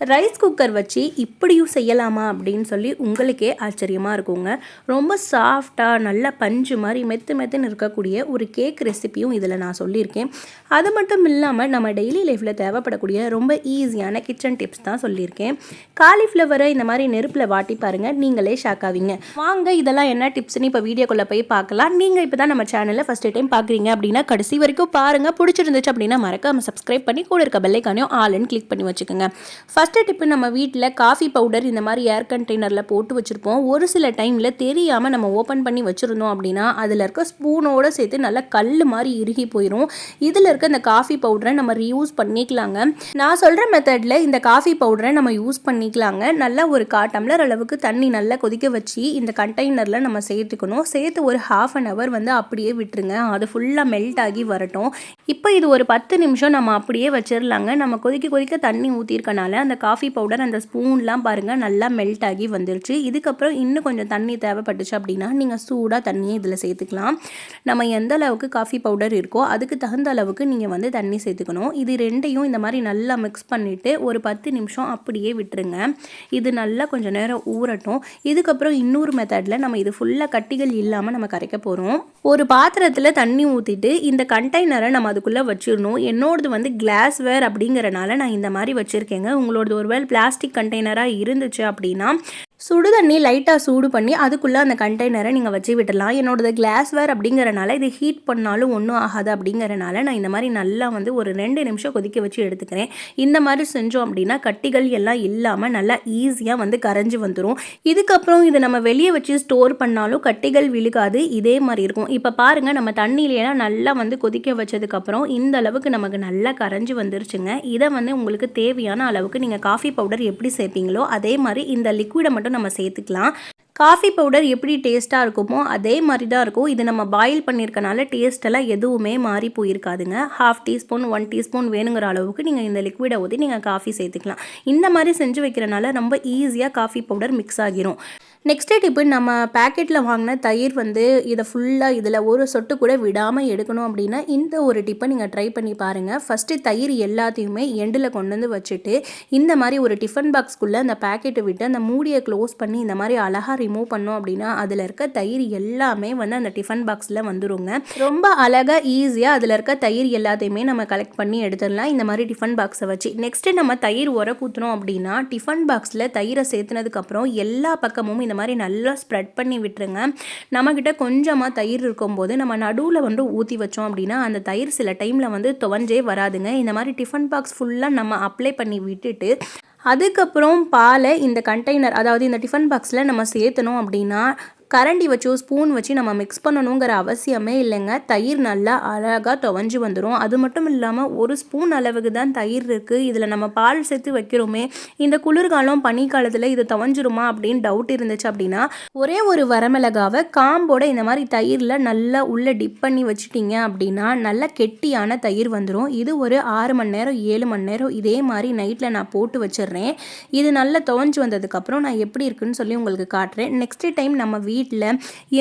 Rice cooker வச்சு இப்படியும் செய்யலாமா அப்படின்னு சொல்லி உங்களுக்கே ஆச்சரியமாக இருக்குங்க. ரொம்ப சாஃப்டாக நல்ல பஞ்சு மாதிரி மெத்து மெத்துன்னு இருக்கக்கூடிய ஒரு கேக் ரெசிபியும் இதில் நான் சொல்லியிருக்கேன். அது மட்டும் இல்லாமல் நம்ம டெய்லி லைஃப்பில் தேவைப்படக்கூடிய ரொம்ப ஈஸியான கிச்சன் டிப்ஸ் தான் சொல்லியிருக்கேன். காலிஃப்ளவரை இந்த மாதிரி நெருப்பில் வாட்டி பாருங்கள் நீங்களே ஷாக் ஆவீங்க. வாங்க இதெல்லாம் என்ன டிப்ஸ்னு இப்போ வீடியோக்குள்ளே போய் பார்க்கலாம். நீங்கள் இப்போ தான் நம்ம சேனலில் ஃபஸ்ட் டைம் பார்க்குறீங்க அப்படின்னா கடைசி வரைக்கும் பாருங்கள் பிடிச்சிருந்துச்சு அப்படின்னா மறக்காம சப்ஸ்கிரைப் பண்ணி கூட இருக்க பெல்லைக்கானையும் ஆல்னு கிளிக் பண்ணி வச்சுக்கோங்க. ஃபஸ்ட்டு டிப்பு நம்ம வீட்டில் காஃபி பவுடர் இந்த மாதிரி ஏர் கண்டெய்னரில் போட்டு வச்சுருப்போம். ஒரு சில டைமில் தெரியாமல் நம்ம ஓப்பன் பண்ணி வச்சுருந்தோம் அப்படின்னா அதில் இருக்க ஸ்பூனோடு சேர்த்து நல்லா கல் மாதிரி இறுகி போயிடும் இதில் இருக்க அந்த காஃபி பவுடரை நம்ம ரீயூஸ் பண்ணிக்கலாங்க. நான் சொல்கிற மெத்தடில் இந்த காஃபி பவுடரை நம்ம யூஸ் பண்ணிக்கலாங்க. நல்லா ஒரு கா டம்ளர் அளவுக்கு தண்ணி நல்லா கொதிக்க வச்சு இந்த கண்டெய்னரில் நம்ம சேர்த்துக்கணும். சேர்த்து ஒரு ஹாஃப் அன் ஹவர் வந்து அப்படியே விட்டுருங்க. அது ஃபுல்லாக மெல்ட் ஆகி வரட்டும். இப்போ இது ஒரு பத்து நிமிஷம் நம்ம அப்படியே வச்சிடலாங்க நம்ம கொதிக்க கொதிக்க தண்ணி ஊற்றிருக்கனால அந்த காஃபி பவுடர் அந்த ஸ்பூன்லாம் பாருங்கள் நல்லா மெல்ட் ஆகி வந்துருச்சு. இதுக்கப்புறம் இன்னும் கொஞ்சம் தண்ணி தேவைப்பட்டுச்சு அப்படின்னா நீங்கள் சூடாக தண்ணியை இதில் சேர்த்துக்கலாம். நம்ம எந்த அளவுக்கு காஃபி பவுடர் இருக்கோ அதுக்கு தகுந்த அளவுக்கு நீங்கள் வந்து தண்ணி சேர்த்துக்கணும். இது ரெண்டையும் இந்த மாதிரி நல்லா மிக்ஸ் பண்ணிவிட்டு ஒரு பத்து நிமிஷம் அப்படியே விட்டுருங்க. இது நல்லா கொஞ்சம் நேரம் ஊறட்டும். இதுக்கப்புறம் இன்னொரு மெத்தடில் நம்ம இது ஃபுல்லாக கட்டிகள் இல்லாமல் நம்ம கரைக்க போகிறோம் ஒரு பாத்திரத்தில் தண்ணி ஊற்றிட்டு இந்த கண்டெய்னரை நம்ம அதுக்குள்ளே வச்சிடணும். என்னோடது வந்து கிளாஸ்வேர் அப்படிங்கிறனால நான் இந்த மாதிரி வச்சுருக்கேங்க. உங்களோட உங்களோடது ஒருவேளை பிளாஸ்டிக் கண்டெய்னராக இருந்துச்சு அப்படின்னா சுடு தண்ணி லைட்டாக சூடு பண்ணி அதுக்குள்ளே அந்த கண்டெய்னரை நீங்கள் வச்சு விடலாம். என்னோடது கிளாஸ்வேர் அப்படிங்கிறனால இது ஹீட் பண்ணாலும் ஒன்றும் ஆகாது அப்படிங்கிறனால நான் இந்த மாதிரி நல்லா வந்து ஒரு ரெண்டு நிமிஷம் கொதிக்க வச்சு எடுத்துக்கிறேன். இந்த மாதிரி செஞ்சோம் அப்படின்னா கட்டிகள் எல்லாம் இல்லாமல் நல்லா ஈஸியாக வந்து கரைஞ்சி வந்துடும் இதுக்கப்புறம் இதை நம்ம வெளியே வச்சு ஸ்டோர் பண்ணாலும் கட்டிகள் விழுகாது. இதே மாதிரி இருக்கும். இப்போ பாருங்கள் நம்ம தண்ணியிலாம் நல்லா வந்து கொதிக்க வச்சதுக்கப்புறம் இந்த அளவுக்கு நமக்கு நல்லா கரைஞ்சி வந்துருச்சுங்க. இதை வந்து உங்களுக்கு தேவையான அளவுக்கு நீங்கள் காஃபி பவுடர் எப்படி சேர்ப்பீங்களோ அதே மாதிரி இந்த லிக்விடை மட்டும் நம்ம சேர்த்துக்கலாம். காஃபி பவுடர் எப்படி டேஸ்ட்டாக இருக்குமோ அதே மாதிரி தான் இருக்கும். இது நம்ம பாயில் பண்ணியிருக்கனால டேஸ்ட்டெல்லாம் எதுவுமே மாறி போயிருக்காதுங்க. ஹாஃப் டீஸ்பூன் ஒன் டீஸ்பூன் வேணுங்கிற அளவுக்கு நீங்கள் இந்த லிக்விடை ஊற்றி நீங்கள் காஃபி சேர்த்துக்கலாம். இந்த மாதிரி செஞ்சு வைக்கிறனால ரொம்ப ஈஸியாக காஃபி பவுடர் மிக்ஸ் ஆகிரும். நெக்ஸ்ட் டிப்பு நம்ம பேக்கெட்டில் வாங்கின தயிர் வந்து இதை ஃபுல்லாக இதில் ஒரு சொட்டு கூட விடாமல் எடுக்கணும் அப்படின்னா இந்த ஒரு டிப்பை நீங்கள் ட்ரை பண்ணி பாருங்கள் ஃபஸ்ட்டு தயிர் எல்லாத்தையுமே எண்டில் கொண்டு வந்து வச்சுட்டு இந்த மாதிரி ஒரு டிஃபன் பாக்ஸ்க்குள்ளே அந்த பேக்கெட்டை விட்டு அந்த மூடியை க்ளோஸ் பண்ணி இந்த மாதிரி அழகாக ரிமூவ் பண்ணோம் அப்படின்னா அதில் இருக்க தயிர் எல்லாமே வந்து அந்த டிஃபன் பாக்ஸில் வந்துருங்க. ரொம்ப அழகாக ஈஸியாக அதில் இருக்க தயிர் எல்லாத்தையுமே நம்ம கலெக்ட் பண்ணி எடுத்துடலாம். இந்த மாதிரி டிஃபன் பாக்ஸை வச்சு. நெக்ஸ்ட்டு நம்ம தயிர் உர ஊற்றுனோம் அப்படின்னா டிஃபன் பாக்ஸில் தயிரை சேர்த்துனதுக்கப்புறம் எல்லா பக்கமும் இந்த மாதிரி நல்லா ஸ்ப்ரெட் பண்ணி விட்டுருங்க. நம்மக்கிட்ட கொஞ்சமாக தயிர் இருக்கும்போது நம்ம நடுவில் வந்து ஊற்றி வச்சோம் அப்படின்னா அந்த தயிர் சில டைமில் வந்து துவஞ்சே வராதுங்க. இந்த மாதிரி டிஃபன் பாக்ஸ் ஃபுல்லாக நம்ம அப்ளை பண்ணி விட்டுட்டு அதுக்கப்புறம் பாலை இந்த கண்டெய்னர் அதாவது இந்த டிஃபன் பாக்ஸில் நம்ம சேர்த்தணும் அப்படின்னா கரண்டி வச்சோ ஸ்பூன் வச்சு நம்ம மிக்ஸ் பண்ணணுங்கிற அவசியமே இல்லைங்க. தயிர் நல்லா அழகாக துவஞ்சி வந்துடும் அது மட்டும் இல்லாமல் ஒரு ஸ்பூன் அளவுக்கு தான் தயிர் இருக்குது இதில் நம்ம பால் சேர்த்து வைக்கிறோமே. இந்த குளிர்காலம் பனிக்காலத்தில் இது துவஞ்சிருமா அப்படின்னு டவுட் இருந்துச்சு அப்படின்னா ஒரே ஒரு வரமிளகாவை காம்போட இந்த மாதிரி தயிரில் நல்லா உள்ளே டிப் பண்ணி வச்சுட்டிங்க அப்படின்னா நல்லா கெட்டியான தயிர் வந்துடும் இது ஒரு ஆறு மணி நேரம் ஏழு மணி நேரம் இதே மாதிரி நைட்டில் நான் போட்டு வச்சிடுறேன். இது நல்லா துவஞ்சி வந்ததுக்கப்புறம் நான் எப்படி இருக்குன்னு சொல்லி உங்களுக்கு காட்டுறேன். நெக்ஸ்ட் டைம் நம்ம வீ வீட்டில்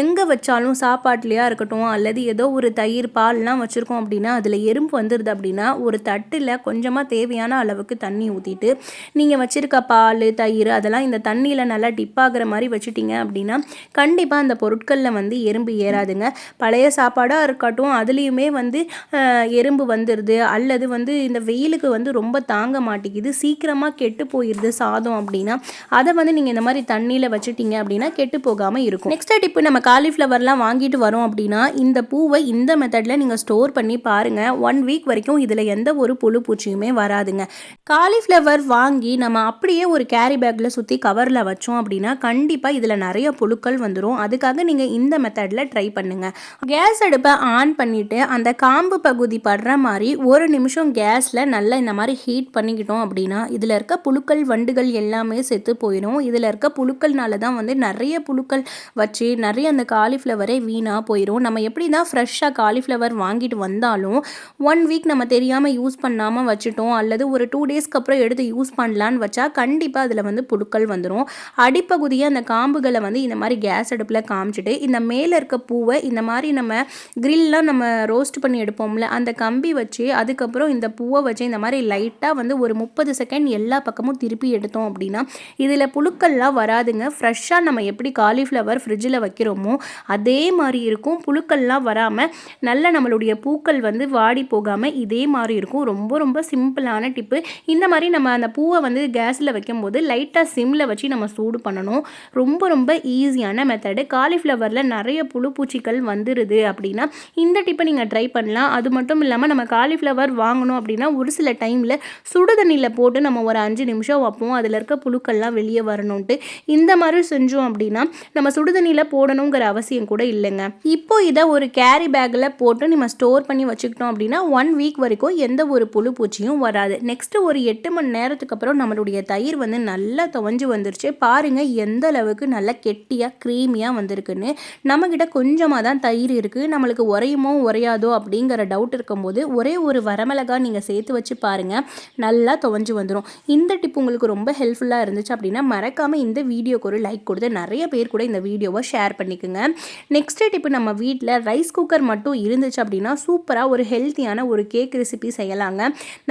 எங்கே வச்சாலும் சாப்பாட்லையா இருக்கட்டும் அல்லது ஏதோ ஒரு தயிர் பால்லாம் வச்சுருக்கோம் அப்படின்னா அதில் எறும்பு வந்துடுது அப்படின்னா ஒரு தட்டில் கொஞ்சமாக தேவையான அளவுக்கு தண்ணி ஊற்றிட்டு நீங்கள் வச்சுருக்க பால் தயிர் அதெல்லாம் இந்த தண்ணியில் நல்லா டிப்பாகிற மாதிரி வச்சுட்டிங்க அப்படின்னா கண்டிப்பாக அந்த பொருட்களில் வந்து எறும்பு ஏறாதுங்க. பழைய சாப்பாடாக இருக்கட்டும் அதுலேயுமே வந்து எறும்பு வந்துடுது அல்லது வந்து இந்த வெயிலுக்கு வந்து ரொம்ப தாங்க மாட்டேங்குது சீக்கிரமாக கெட்டு போயிடுது சாதம் அப்படின்னா அதை வந்து நீங்கள் இந்த மாதிரி தண்ணியில் வச்சுட்டிங்க அப்படின்னா கெட்டு போகாமல் இருக்கும். இருக்கும். நெக்ஸ்ட் டிப்பு நம்ம காலிஃப்ளவர்லாம் வாங்கிட்டு வரோம் அப்படின்னா இந்த பூவை இந்த மெத்தடில் நீங்கள் ஸ்டோர் பண்ணி பாருங்கள் ஒன் வீக் வரைக்கும் இதில் எந்த ஒரு புழு பூச்சியுமே வராதுங்க. காலிஃப்ளவர் வாங்கி நம்ம அப்படியே ஒரு கேரி பேக்கில் சுற்றி கவரில் வச்சோம் அப்படின்னா கண்டிப்பாக இதில் நிறைய புழுக்கள் வந்துடும் அதுக்காக நீங்கள் இந்த மெத்தடில் ட்ரை பண்ணுங்கள் கேஸ் அடுப்பை ஆன் பண்ணிவிட்டு அந்த காம்பு பகுதி படுற மாதிரி ஒரு நிமிஷம் கேஸில் நல்லா இந்த மாதிரி ஹீட் பண்ணிக்கிட்டோம் அப்படின்னா இதில் இருக்க புழுக்கள் வண்டுகள் எல்லாமே செத்து போயிடும் இதில் இருக்க புழுக்கள்னால தான் வந்து நிறைய புழுக்கள் வச்சு நிறைய அந்த காலிஃப்ளவரே வீணாக போயிடும் நம்ம எப்படி தான் ஃப்ரெஷ்ஷாக காலிஃப்ளவர் வாங்கிட்டு வந்தாலும் ஒன் வீக் நம்ம தெரியாமல் யூஸ் பண்ணாமல் வச்சுட்டோம் அல்லது ஒரு டூ டேஸ்க்கு அப்புறம் எடுத்து யூஸ் பண்ணலான்னு வச்சா கண்டிப்பாக அதில் வந்து புழுக்கள் வந்துடும் அடிப்பகுதியை அந்த காம்புகளை வந்து இந்த மாதிரி கேஸ் அடுப்பில் காமிச்சிட்டு இந்த மேலே இருக்க பூவை இந்த மாதிரி நம்ம கிரில்லாம் நம்ம ரோஸ்ட் பண்ணி எடுப்போம்ல அந்த கம்பி வச்சு அதுக்கப்புறம் இந்த பூவை வச்சு இந்த மாதிரி லைட்டாக வந்து ஒரு முப்பது செகண்ட் எல்லா பக்கமும் திருப்பி எடுத்தோம் அப்படின்னா இதில் புழுக்கள்லாம் வராதுங்க. ஃப்ரெஷ்ஷாக நம்ம எப்படி காலிஃப்ளவர் ஃப்ரிட்ஜில் வைக்கிறோமோ அதே மாதிரி இருக்கும். புழுக்கள்லாம் வராமல் நல்ல நம்மளுடைய பூக்கள் வந்து வாடி போகாமல் இதே மாதிரி இருக்கும். ரொம்ப ரொம்ப சிம்பிளான டிப்பு. இந்த மாதிரி நம்ம அந்த பூவை வந்து கேஸில் வைக்கும்போது லைட்டாக சிம்மில் வச்சு நம்ம சூடு பண்ணணும். ரொம்ப ரொம்ப ஈஸியான மெத்தடு காலிஃப்ளவரில் நிறைய புழு பூச்சிகள் வந்துடுது அப்படின்னா இந்த டிப்பை நீங்கள் ட்ரை பண்ணலாம். அது மட்டும் இல்லாமல் நம்ம காலிஃப்ளவர் வாங்கணும் அப்படின்னா ஒரு சில டைமில் சுடு தண்ணியில் போட்டு நம்ம ஒரு அஞ்சு நிமிஷம் வைப்போம். அதில் இருக்க புழுக்கள்லாம் வெளியே வரணுன்ட்டு இந்த மாதிரி செஞ்சோம் அப்படின்னா நம்ம சுடு சுடுதண்ணியில் போடணுங்கிற அவசியம் கூட இல்லைங்க. இப்போ இதை ஒரு கேரி பேக்கில் போட்டு நம்ம ஸ்டோர் பண்ணி வச்சுக்கிட்டோம் அப்படின்னா ஒன் வீக் வரைக்கும் எந்த ஒரு புழு பூச்சியும் வராது. நெக்ஸ்ட்டு ஒரு எட்டு மணி நேரத்துக்கு அப்புறம் நம்மளுடைய தயிர் வந்து நல்லா துவஞ்சு வந்துருச்சு. பாருங்கள் எந்த அளவுக்கு நல்லா கெட்டியாக க்ரீமியாக வந்திருக்குன்னு. நம்மக்கிட்ட கொஞ்சமாக தான் தயிர் இருக்குது நம்மளுக்கு உரையுமோ உரையாதோ அப்படிங்கிற டவுட் இருக்கும்போது ஒரே ஒரு வரமிளகா நீங்கள் சேர்த்து வச்சு பாருங்கள் நல்லா துவஞ்சு வந்துடும் இந்த டிப் உங்களுக்கு ரொம்ப ஹெல்ப்ஃபுல்லாக இருந்துச்சு அப்படின்னா மறக்காமல் இந்த வீடியோக்கு ஒரு லைக் கொடுத்து நிறைய பேர் கூட இந்த வீடியோ வீடியோவை ஷேர் பண்ணிக்கோங்க. நெக்ஸ்ட் டிப்பு நம்ம வீட்டில் ரைஸ் குக்கர் மட்டும் இருந்துச்சு அப்படின்னா சூப்பராக ஒரு ஹெல்த்தியான ஒரு கேக் ரெசிபி செய்யலாங்க.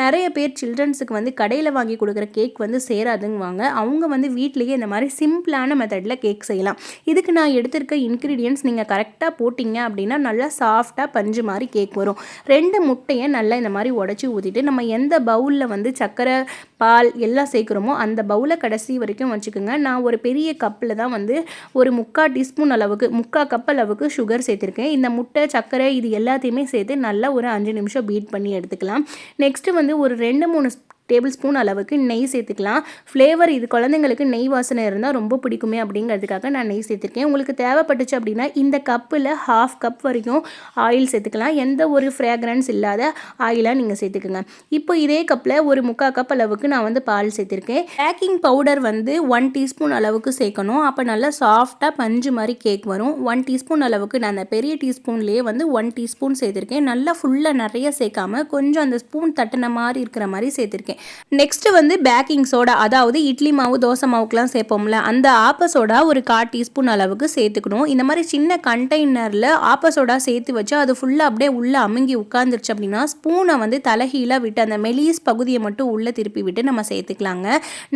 நிறைய பேர் சில்ட்ரன்ஸுக்கு வந்து கடையில் வாங்கி கொடுக்குற கேக் வந்து சேராதுங்குவாங்க. அவங்க வந்து வீட்லேயே இந்த மாதிரி சிம்பிளான மெத்தடில் கேக் செய்யலாம். இதுக்கு நான் எடுத்திருக்க இன்க்ரீடியன்ஸ் நீங்கள் கரெக்டாக போட்டிங்க அப்படின்னா நல்லா சாஃப்டாக பஞ்சு மாதிரி கேக் வரும். ரெண்டு முட்டையை நல்லா இந்த மாதிரி உடச்சி ஊற்றிட்டு நம்ம எந்த பவுலில் வந்து சர்க்கரை பால் எல்லாம் சேர்க்குறோமோ அந்த பவுலை கடைசி வரைக்கும் வச்சுக்கோங்க. நான் ஒரு பெரிய கப்பில் தான் வந்து ஒரு முக்கால் டீஸ்பூன் அளவுக்கு முக்கால் கப் அளவுக்கு சுகர் சேர்த்துருக்கேன். இந்த முட்டை சர்க்கரை இது எல்லாத்தையுமே சேர்த்து நல்லா ஒரு அஞ்சு நிமிஷம் பீட் பண்ணி எடுத்துக்கலாம். நெக்ஸ்ட்டு வந்து ஒரு ரெண்டு மூணு டேபிள் ஸ்பூன் அளவுக்கு நெய் சேர்த்துக்கலாம். ஃப்ளேவர் இது குழந்தைங்களுக்கு நெய் வாசனை இருந்தால் ரொம்ப பிடிக்குமே அப்படிங்கிறதுக்காக நான் நெய் சேர்த்துருக்கேன். உங்களுக்கு தேவைப்பட்டுச்சு அப்படின்னா இந்த கப்பில் ஹாஃப் கப் வரைக்கும் ஆயில் சேர்த்துக்கலாம். எந்த ஒரு ஃப்ரேக்ரன்ஸ் இல்லாத ஆயிலாக நீங்கள் சேர்த்துக்கோங்க. இப்போ இதே கப்பில் ஒரு முக்கால் கப் அளவுக்கு நான் வந்து பால் சேர்த்துருக்கேன். பேக்கிங் பவுடர் வந்து ஒன் டீஸ்பூன் அளவுக்கு சேர்க்கணும். அப்போ நல்லா சாஃப்டாக பஞ்சு மாதிரி கேக் வரும். ஒன் டீஸ்பூன் அளவுக்கு நான் அந்த பெரிய டீஸ்பூன்லேயே வந்து ஒன் டீஸ்பூன் சேர்த்துருக்கேன். நல்லா ஃபுல்லாக நிறைய சேர்க்காம கொஞ்சம் அந்த ஸ்பூன் தட்டின மாதிரி இருக்கிற மாதிரி சேர்த்துருக்கேன். நெக்ஸ்ட்டு வந்து பேக்கிங் சோடா அதாவது இட்லி மாவு தோசை மாவுக்குலாம் சேர்ப்போம்ல அந்த ஆப்ப சோடா ஒரு கால் டீஸ்பூன் அளவுக்கு சேர்த்துக்கணும். இந்த மாதிரி சின்ன கண்டெய்னரில் ஆப்ப சோடா சேர்த்து வச்சு அது ஃபுல்லாக அப்படியே உள்ளே அமுங்கி உட்காந்துருச்சு அப்படின்னா ஸ்பூனை வந்து தலைகீழாக விட்டு அந்த மெலிஸ் பகுதியை மட்டும் உள்ளே திருப்பி விட்டு நம்ம சேர்த்துக்கலாங்க.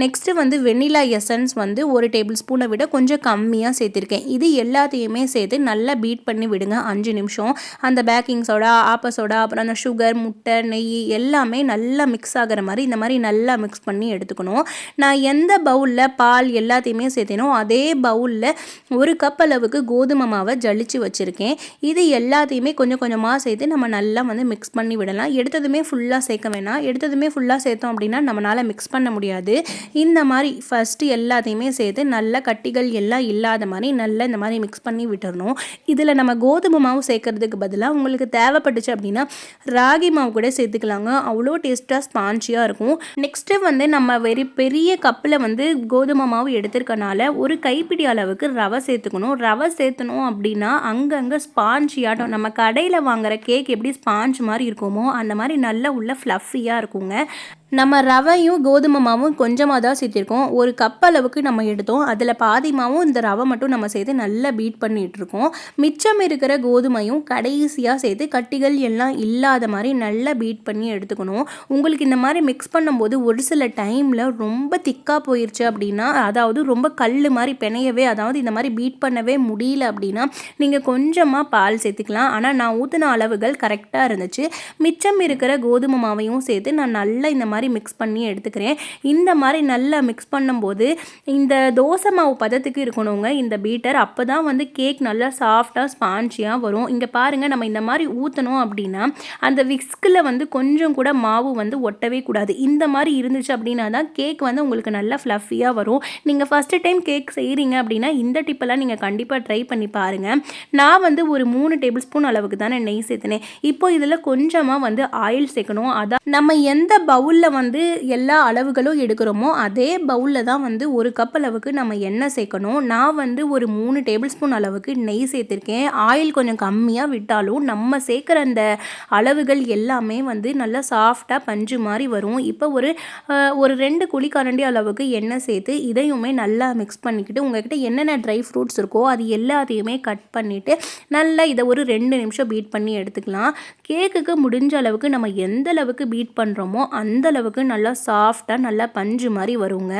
நெக்ஸ்ட்டு வந்து வெண்ணிலா எசன்ஸ் வந்து ஒரு டேபிள் ஸ்பூனை விட கொஞ்சம் கம்மியாக சேர்த்துருக்கேன். இது எல்லாத்தையுமே சேர்த்து நல்லா பீட் பண்ணி விடுங்க அஞ்சு நிமிஷம். அந்த பேக்கிங் சோடா ஆப்ப சோடா அப்புறம் அந்த சுகர் முட்டை நெய் எல்லாமே நல்லா மிக்ஸ் ஆகிற மாதிரி இந்த மாதிரி நல்லா மிக்ஸ் பண்ணி எடுத்துக்கணும். நான் எந்த பவுலில் பால் எல்லாத்தையுமே சேர்த்தேனோ அதே பவுலில் ஒரு கப் அளவுக்கு கோதுமை மாவை ஜலிச்சு வச்சுருக்கேன். இது எல்லாத்தையுமே கொஞ்சம் கொஞ்சமாக சேர்த்து நம்ம நல்லா வந்து மிக்ஸ் பண்ணி விடலாம். எடுத்ததுமே ஃபுல்லாக சேர்க்க வேணாம். எடுத்ததுமே ஃபுல்லாக சேர்த்தோம் அப்படின்னா நம்மளால் மிக்ஸ் பண்ண முடியாது. இந்த மாதிரி ஃபஸ்ட்டு எல்லாத்தையுமே சேர்த்து நல்ல கட்டிகள் எல்லாம் இல்லாத மாதிரி நல்லா இந்த மாதிரி மிக்ஸ் பண்ணி விட்டுறணும். இதில் நம்ம கோதுமை மாவு சேர்க்கறதுக்கு பதிலாக உங்களுக்கு தேவைப்பட்டுச்சு அப்படின்னா ராகி மாவு கூட சேர்த்துக்கலாங்க. அவ்வளோ டேஸ்ட்டாக ஸ்பான்ச்சியாக இருக்கும். நெக்ஸ்ட்டு வந்து நம்ம வெறி பெரிய கப்பில் வந்து கோதுமை மாவு எடுத்திருக்கனால ஒரு கைப்பிடி அளவுக்கு ரவை சேர்த்துக்கணும். ரவை சேர்த்தணும் அப்படின்னா அங்கங்கே ஸ்பாஞ்சி ஆட்டம் நம்ம கடையில் வாங்குற கேக் எப்படி ஸ்பாஞ்ச் மாதிரி இருக்குமோ அந்த மாதிரி நல்லா உள்ள ஃப்ளஃபியாக இருக்குங்க. நம்ம ரவையும் கோதுமை மாவும் கொஞ்சமாக தான் சேர்த்திருக்கோம். ஒரு கப் அளவுக்கு நம்ம எடுத்தோம். அதில் பாதி மாவும் இந்த ரவை மட்டும் நம்ம சேர்த்து நல்லா பீட் பண்ணிகிட்ருக்கோம் மிச்சம் இருக்கிற கோதுமையும் கடைசியாக சேர்த்து கட்டிகள் எல்லாம் இல்லாத மாதிரி நல்லா பீட் பண்ணி எடுத்துக்கணும். உங்களுக்கு இந்த மாதிரி மிக்ஸ் பண்ணும்போது ஒரு சில டைமில் ரொம்ப திக்காக போயிடுச்சு அப்படின்னா அதாவது ரொம்ப கல் மாதிரி பிணையவே அதாவது இந்த மாதிரி பீட் பண்ணவே முடியல அப்படின்னா நீங்கள் கொஞ்சமாக பால் சேர்த்துக்கலாம். ஆனால் நான் ஊற்றின அளவுகள் கரெக்டாக இருந்துச்சு. மிச்சம் இருக்கிற கோதுமை மாவையும் சேர்த்து நான் நல்லா இந்த மாதிரி மாதிரி மிக்ஸ் பண்ணி எடுத்துக்கிறேன். இந்த மாதிரி நல்லா மிக்ஸ் பண்ணும்போது இந்த தோசை மாவு பதத்துக்கு இருக்கணுங்க இந்த பீட்டர் அப்போ தான் வந்து கேக் நல்லா சாஃப்டாக ஸ்பான்ஜியாக வரும். இங்கே பாருங்கள் நம்ம இந்த மாதிரி ஊற்றணும் அப்படின்னா அந்த விஸ்கில் வந்து கொஞ்சம் கூட மாவு வந்து ஒட்டவே கூடாது. இந்த மாதிரி இருந்துச்சு அப்படின்னா தான் கேக் வந்து உங்களுக்கு நல்லா ஃப்ளஃபியாக வரும். நீங்கள் ஃபஸ்ட்டு டைம் கேக் செய்கிறீங்க அப்படின்னா இந்த டிப்பெல்லாம் நீங்கள் கண்டிப்பாக ட்ரை பண்ணி பாருங்கள் நான் வந்து ஒரு மூணு டேபிள் ஸ்பூன் அளவுக்கு தானே நெய் சேர்த்துனேன் இப்போ இதில் கொஞ்சமாக வந்து ஆயில் சேர்க்கணும். அதான் நம்ம எந்த பவுலில் வந்து எல்லா அளவுகளும் எடுக்கிறோமோ அதே பவுலில் தான் வந்து ஒரு கப் அளவுக்கு நம்ம எண்ணெய் சேர்க்கணும். நான் வந்து ஒரு மூணு டேபிள் ஸ்பூன் அளவுக்கு நெய் சேர்த்துருக்கேன். ஆயில் கொஞ்சம் கம்மியாக விட்டாலும் நம்ம சேர்க்குற அந்த அளவுகள் எல்லாமே வந்து நல்லா சாஃப்டாக பஞ்சு மாதிரி வரும். இப்போ ஒரு ஒரு ரெண்டு குழிக்கரண்டி அளவுக்கு எண்ணெய் சேர்த்து இதையுமே நல்லா மிக்ஸ் பண்ணிக்கிட்டு உங்ககிட்ட என்னென்ன ட்ரை ஃப்ரூட்ஸ் இருக்கோ அது எல்லாத்தையுமே கட் பண்ணிவிட்டு நல்லா இதை ஒரு ரெண்டு நிமிஷம் பீட் பண்ணி எடுத்துக்கலாம். கேக்குக்கு முடிஞ்ச அளவுக்கு நம்ம எந்த அளவுக்கு பீட் பண்ணுறோமோ அந்த அளவுக்கு நல்லா சாஃப்டாக நல்லா பஞ்சு மாதிரி வருங்க.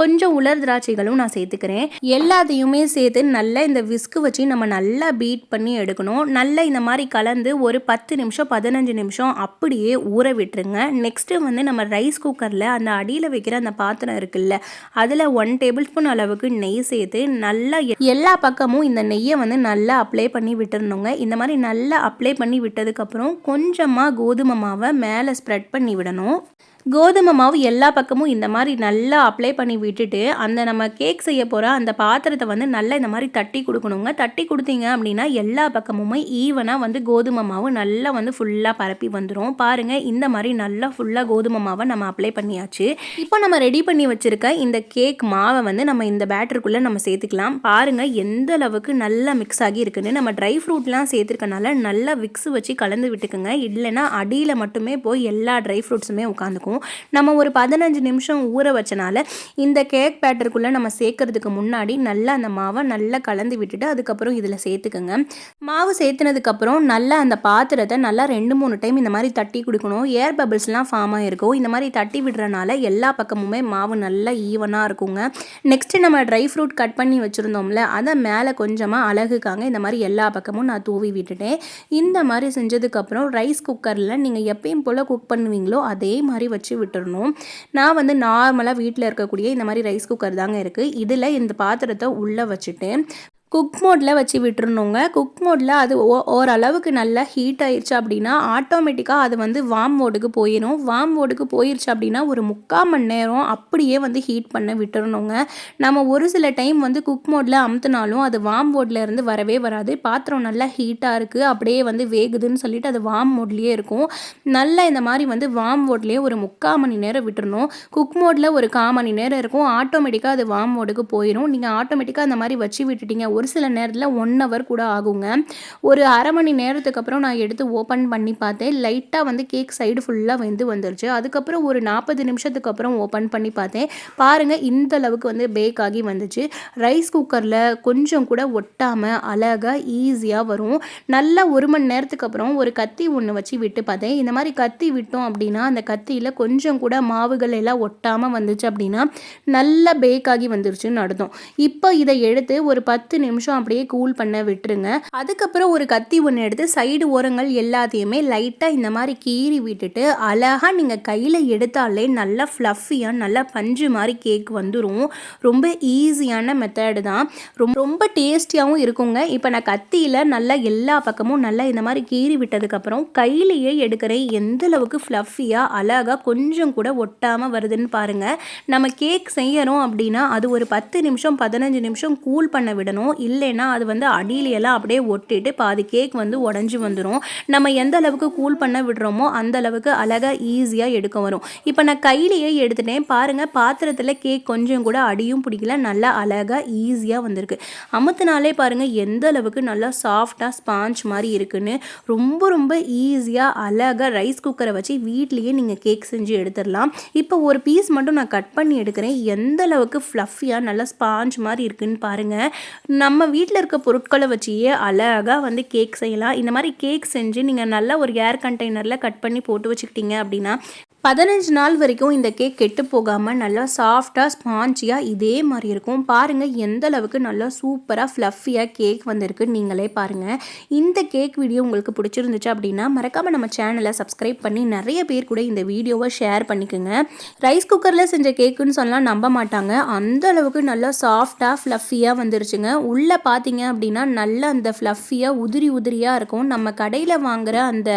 கொஞ்சம் உலர் திராட்சைகளும் நான் சேர்த்துக்கிறேன். எல்லாத்தையுமே சேர்த்து நல்லா இந்த விஸ்கு வச்சு நம்ம நல்லா பீட் பண்ணி எடுக்கணும். நல்லா இந்த மாதிரி கலந்து ஒரு பத்து நிமிஷம் பதினஞ்சு நிமிஷம் அப்படியே ஊற விட்டுருங்க. நெக்ஸ்ட்டு வந்து நம்ம ரைஸ் குக்கரில் அந்த அடியில் வைக்கிற அந்த பாத்திரம் இருக்குல்ல அதில் ஒன் டேபிள் ஸ்பூன் அளவுக்கு நெய் சேர்த்து நல்லா எல்லா பக்கமும் இந்த நெய்யை வந்து நல்லா அப்ளை பண்ணி விட்டுறணுங்க. இந்த மாதிரி நல்லா அப்ளை பண்ணி விட்டதுக்கப்புறம் கொஞ்சமாக கோதுமை மாவை மேலே ஸ்ப்ரெட் பண்ணி விடணும். கோதுமை மாவு எல்லா பக்கமும் இந்த மாதிரி நல்லா அப்ளை பண்ணி விட்டுட்டு அந்த நம்ம கேக் செய்ய போகிற அந்த பாத்திரத்தை வந்து நல்லா இந்த மாதிரி தட்டி கொடுக்கணுங்க. தட்டி கொடுத்தீங்க அப்படின்னா எல்லா பக்கமுமே ஈவனாக வந்து கோதுமை மாவு நல்லா வந்து ஃபுல்லாக பரப்பி வந்துடும் பாருங்கள் இந்த மாதிரி நல்லா ஃபுல்லாக கோதுமை மாவை நம்ம அப்ளை பண்ணியாச்சு. இப்போ நம்ம ரெடி பண்ணி வச்சுருக்க இந்த கேக் மாவை வந்து நம்ம இந்த பேட்டருக்குள்ளே நம்ம சேர்த்துக்கலாம். பாருங்கள் எந்த அளவுக்கு நல்லா மிக்ஸ் ஆகி இருக்குன்னு. நம்ம ட்ரை ஃப்ரூட்லாம் சேர்த்துருக்கனால நல்லா விக்ஸ் வச்சு கலந்து விட்டுக்குங்க. இல்லைன்னா அடியில் மட்டுமே போய் எல்லா ட்ரை ஃப்ரூட்ஸுமே உட்காந்துக்கும். நம்ம ஒரு பதினஞ்சு நிமிஷம் ஊற வச்சனால இந்த கேக் பேட்டருக்குள்ளே நம்ம சேர்க்கறதுக்கு முன்னாடி நல்லா அந்த மாவை நல்லா கலந்து விட்டுட்டு அதுக்கப்புறம் இதில் சேர்த்துக்கோங்க. மாவு சேர்த்துனதுக்கப்புறம் நல்லா அந்த பாத்திரத்தை நல்லா ரெண்டு மூணு டைம் இந்த மாதிரி தட்டி கொடுக்கணும். ஏர் பபிள்ஸ்லாம் ஃபார்ம் ஆகிருக்கும் இந்த மாதிரி தட்டி விடுறனால எல்லா பக்கமுமே மாவு நல்லா ஈவனாக இருக்குங்க. நெக்ஸ்ட்டு நம்ம ட்ரை ஃப்ரூட் கட் பண்ணி வச்சுருந்தோம்ல அதை மேலே கொஞ்சமாக அழகுக்காங்க இந்த மாதிரி எல்லா பக்கமும் நான் தூவி விட்டுட்டேன். இந்த மாதிரி செஞ்சதுக்கப்புறம் ரைஸ் குக்கரில் நீங்கள் எப்பயும் போல் குக் பண்ணுவீங்களோ அதே மாதிரி வச்சு விட்டுறணும். நான் வந்து நார்மலாக வீட்டில் இருக்கக்கூடிய இந்த மாதிரி ரைஸ் குக்கர் தாங்க இருக்குது இதில் இந்த பாத்திரத்தை உள்ளே வச்சுட்டு குக் மோடில் வச்சு விட்டுருணுங்க குக் மோடில் அது ஓ ஓரளவுக்கு நல்லா ஹீட் ஆயிடுச்சு அப்படின்னா ஆட்டோமேட்டிக்காக அது வந்து வார்ம் மோடுக்கு போயிடும் வார்ம் மோடுக்கு போயிடுச்சு அப்படின்னா ஒரு முக்கால் மணி நேரம் அப்படியே வந்து ஹீட் பண்ண விட்டுறணுங்க. நம்ம ஒரு சில டைம் வந்து குக் மோடில் அமுத்தினாலும் அது வாம் மோட்ல இருந்து வரவே வராது. பாத்திரம் நல்லா ஹீட்டாக இருக்குது அப்படியே வந்து வேகுதுன்னு சொல்லிட்டு அது வார்ம் மோட்லேயே இருக்கும். நல்லா இந்த மாதிரி வந்து வார்ம் மோட்லேயே ஒரு முக்கால் மணி நேரம் விட்டுறணும். குக் மோடில் ஒரு கால் மணி நேரம் இருக்கும். ஆட்டோமேட்டிக்காக அது வார்ம் மோடுக்கு போயிடும் நீங்கள் ஆட்டோமேட்டிக்காக அந்த மாதிரி வச்சு விட்டுட்டீங்க. ஒரு ஒரு சில நேரத்தில் ஒன் ஹவர் கூட ஆகுங்க. ஒரு அரை மணி நேரத்துக்கு அப்புறம் நான் எடுத்து ஓப்பன் பண்ணி பார்த்தேன். லைட்டாக வந்து கேக் சைடு ஃபுல்லாக வெந்து வந்துருச்சு. அதுக்கப்புறம் ஒரு நாற்பது நிமிஷத்துக்கு அப்புறம் ஓப்பன் பண்ணி பார்த்தேன். பாருங்கள் இந்த அளவுக்கு வந்து பேக் ஆகி வந்துச்சு. ரைஸ் குக்கரில் கொஞ்சம் கூட ஒட்டாமல் அழகாக ஈஸியாக வரும். நல்லா ஒரு மணி நேரத்துக்கு அப்புறம் ஒரு கத்தி ஒன்று வச்சு விட்டு பார்த்தேன். இந்த மாதிரி கத்தி விட்டோம் அப்படின்னா அந்த கத்தியில் கொஞ்சம் கூட மாவுகள் எல்லாம் ஒட்டாமல் வந்துச்சு அப்படின்னா நல்லா பேக் ஆகி வந்துருச்சுன்னு அர்த்தம். இப்போ இதை எடுத்து ஒரு பத்து நிமிஷம் நிமிஷம் அப்படியே கூல் பண்ண விட்டுருங்க. அதுக்கப்புறம் ஒரு கத்தி ஒன்று எடுத்து சைடு ஓரங்கள் எல்லாத்தையுமே லைட்டாக இந்த மாதிரி கீறி விட்டுட்டு அழகாக நீங்கள் கையில் எடுத்தாலே நல்லா ஃப்ளஃபியாக நல்லா பஞ்சு மாதிரி கேக் வந்துடும் ரொம்ப ஈஸியான மெத்தடு தான். ரொம்ப ரொம்ப டேஸ்டியாகவும் இருக்குங்க. இப்போ நான் கத்தியில் நல்லா எல்லா பக்கமும் நல்லா இந்த மாதிரி கீறி விட்டதுக்கப்புறம் கையிலேயே எடுக்கிறேன். எந்த அளவுக்கு ஃப்ளஃபியாக அழகாக கொஞ்சம் கூட ஒட்டாமல் வருதுன்னு பாருங்கள் நம்ம கேக் செய்யறோம் அப்படின்னா அது ஒரு பத்து நிமிஷம் பதினஞ்சு நிமிஷம் கூல் பண்ண விடணும். இல்லைன்னா அது வந்து அடியிலையெல்லாம் அப்படியே ஒட்டிட்டு பாதி கேக் வந்து உடஞ்சி வந்துடும் நம்ம எந்த அளவுக்கு கூல் பண்ண விடுறோமோ அந்த அளவுக்கு அழகாக ஈஸியாக எடுக்க வரும். இப்போ நான் கையிலேயே எடுத்துட்டேன். பாருங்கள் பாத்திரத்தில் கேக் கொஞ்சம் கூட அடியும் பிடிக்கல. நல்லா அழகாக ஈஸியாக வந்திருக்கு. அமுத்துனாலே பாருங்கள் எந்த அளவுக்கு நல்லா சாஃப்டாக ஸ்பாஞ்ச் மாதிரி இருக்குன்னு. ரொம்ப ரொம்ப ஈஸியாக அழகாக ரைஸ் குக்கரை வச்சு வீட்லேயே நீங்கள் கேக் செஞ்சு எடுத்துடலாம். இப்போ ஒரு பீஸ் மட்டும் நான் கட் பண்ணி எடுக்கிறேன். எந்த அளவுக்கு ஃப்ளஃபியாக நல்லா ஸ்பாஞ்ச் மாதிரி இருக்குன்னு பாருங்கள் நம்ம வீட்டில் இருக்க பொருட்களை வச்சியே அழகாக வந்து கேக் செய்யலாம். இந்த மாதிரி கேக் செஞ்சு நீங்கள் நல்லா ஒரு ஏர் கண்டெய்னரில் கட் பண்ணி போட்டு வச்சுக்கிட்டீங்க அப்படின்னா பதினஞ்சு நாள் வரைக்கும் இந்த கேக் கெட்டு போகாமல் நல்லா சாஃப்டாக ஸ்பாஞ்சியாக இதே மாதிரி இருக்கும். பாருங்கள் எந்த அளவுக்கு நல்லா சூப்பராக ஃப்ளஃபியாக கேக் வந்திருக்கு நீங்களே பாருங்கள் இந்த கேக் வீடியோ உங்களுக்கு பிடிச்சிருந்துச்சு அப்படின்னா மறக்காமல் நம்ம சேனலை சப்ஸ்கிரைப் பண்ணி நிறைய பேர் கூட இந்த வீடியோவை ஷேர் பண்ணிக்கோங்க. ரைஸ் குக்கரில் செஞ்ச கேக்குன்னு சொன்னால் நம்ப மாட்டாங்க. அந்த அளவுக்கு நல்லா சாஃப்டாக ஃப்ளஃபியாக வந்துருச்சுங்க. உள்ளே பார்த்தீங்க அப்படின்னா நல்லா அந்த ஃப்ளஃபியாக உதிரி உதிரியாக இருக்கும். நம்ம கடையில் வாங்குகிற அந்த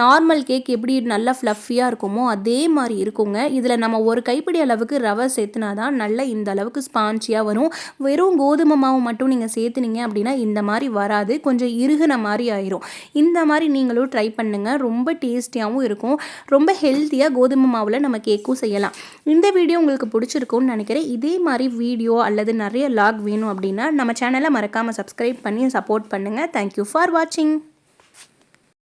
நார்மல் கேக் எப்படி நல்லா ஃப்ளஃபியாக இருக்குமோ அதே மாதிரி இருக்குங்க. இதில் நம்ம ஒரு கைப்பிடி அளவுக்கு ரவை சேர்த்துனா தான் நல்ல இந்த அளவுக்கு ஸ்பான்ச்சியாக வரும். வெறும் கோதுமை மாவு மட்டும் நீங்கள் சேர்த்துனீங்க அப்படின்னா இந்த மாதிரி வராது. கொஞ்சம் இறுகின மாதிரி ஆயிரும். இந்த மாதிரி நீங்களும் ட்ரை பண்ணுங்கள் ரொம்ப டேஸ்டியாகவும் இருக்கும். ரொம்ப ஹெல்த்தியாக கோதுமை மாவில் நம்ம கேக்கும் செய்யலாம். இந்த வீடியோ உங்களுக்கு பிடிச்சிருக்கும்னு நினைக்கிறேன். இதே மாதிரி வீடியோ அல்லது நிறைய லாக் வேணும் அப்படின்னா நம்ம சேனல் சேனலை மறக்காமல் சப்ஸ்கிரைப் பண்ணி சப்போர்ட் பண்ணுங்கள் தேங்க்யூ ஃபார் வாட்சிங்